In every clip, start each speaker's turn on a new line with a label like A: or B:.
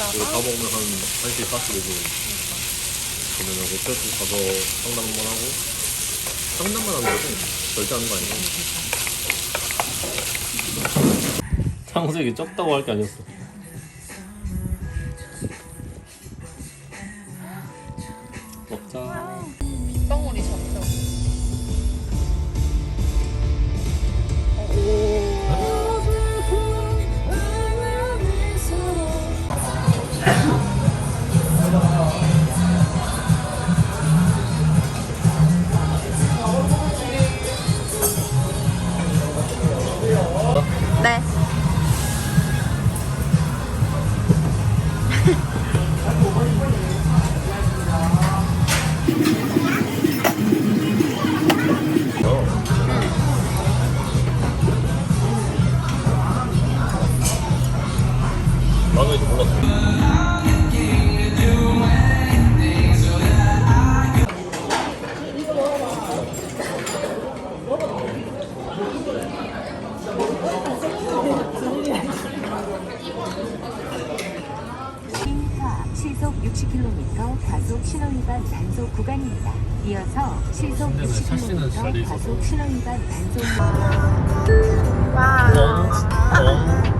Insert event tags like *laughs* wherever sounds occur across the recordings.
A: 이거 다
B: 있다가
A: 먹으면 한 1시 45분. 그러면 호텔도 가서 상담 한번 하고. 상담만 하는 거지? 절대 하는 거 아니고. 창석이 적다고 할 게 아니었어. 먹자.
C: 과속 신호위반 단속 구간입니다. 이어서 시속
A: 근데 왜 샤시는 잘
C: 60km
A: 돼 있어서?
C: 과속 신호위반 단속
B: 와. 오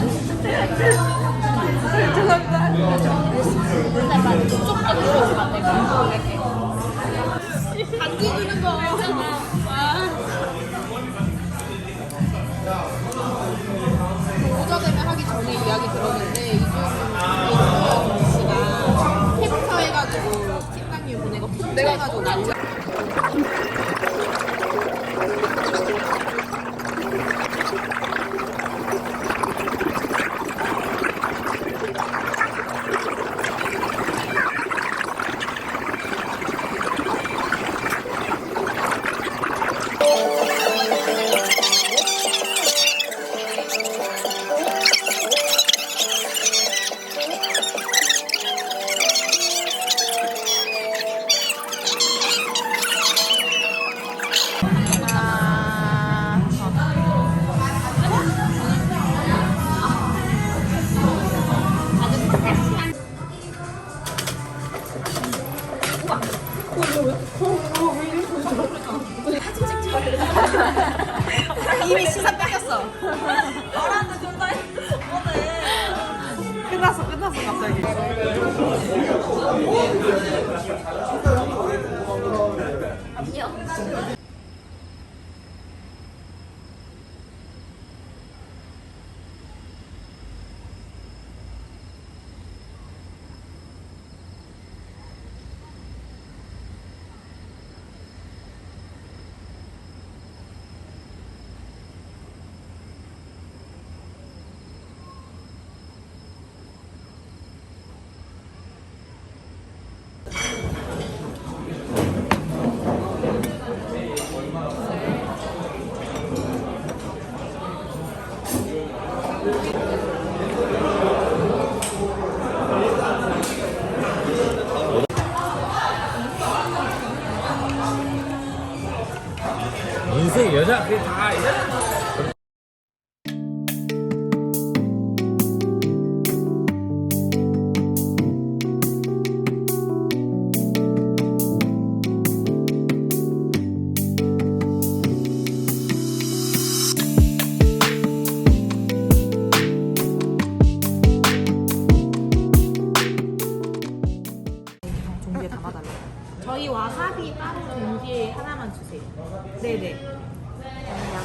B: 이미 시선 뺏겼어. 끝났어, 끝났어, 갑자기.
A: 인생
B: 하나만 주세요. 네네. 양념.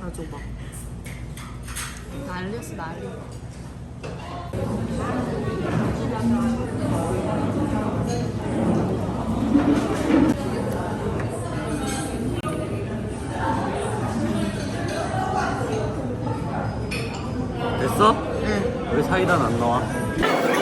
B: 아, 줘봐. 난리였어, 난리.
A: 됐어? 응. 왜 사이다 안 나와?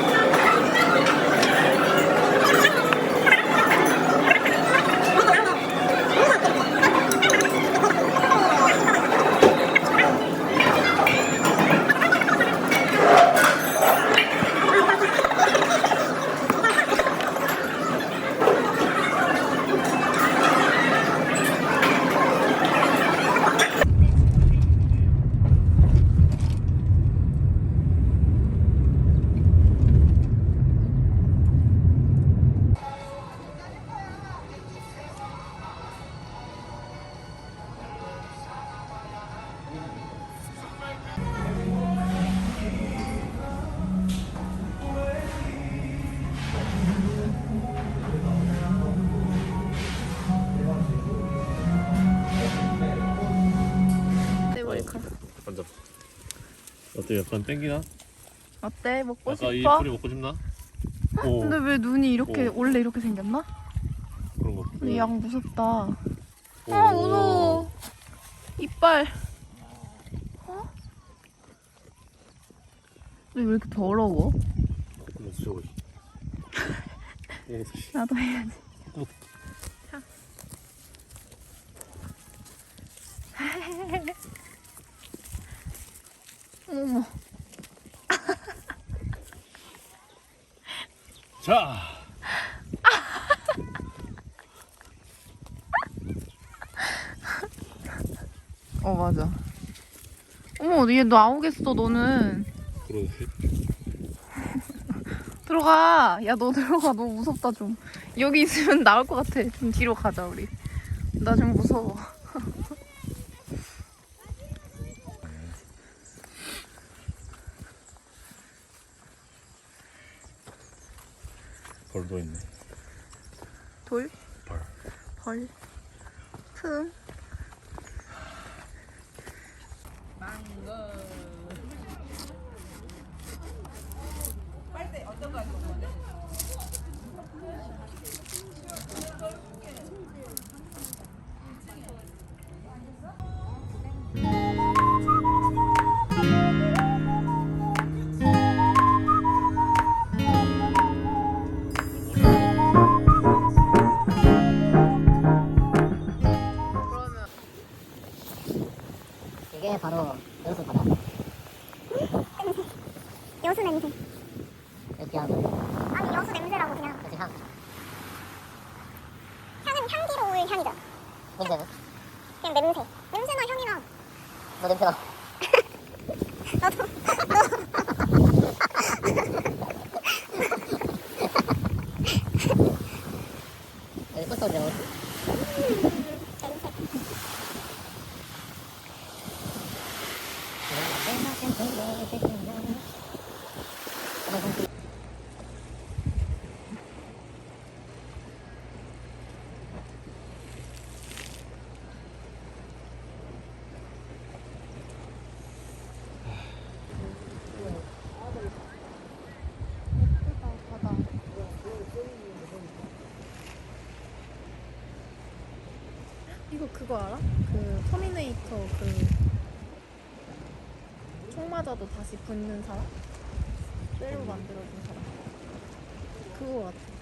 A: 어때? 약간 땡기나?
D: 어때? 먹고
A: 아까 이
D: 싶어?
A: 풀이 먹고 싶나? 오,
D: 근데 왜 눈이 이렇게
A: 오.
D: 원래 이렇게 생겼나?
A: 그런 거.
D: 근데 양 무섭다. 아
A: 오.
D: 무서워. 이빨. 어? 왜 이렇게 더러워? *laughs* 나도 해야지.
A: 어.
D: 자. *laughs* 어머.
A: 자.
D: 어 맞아. 어머 얘 나오겠어 너는.
A: 그러지. *laughs*
D: 들어가. 야 너 들어가. 너무 무섭다 좀. 여기 있으면 나올 것 같아. 좀 뒤로 가자 우리. 나 좀 무서워.
A: 벌도 있네.
D: 돌?
A: 벌.
D: 벌. 품. 망고.
E: 향기로울 향이죠.
F: 문제는
E: 그냥 냄새. 냄새나 향이나.
F: 너 냄새 나.
E: 너도.
F: 여기 꽃소리 나고
D: 이거 그거 알아? 그 터미네이터 그 총 맞아도 다시 붙는 사람? 쇠로 만들어준 사람. 그거 같아.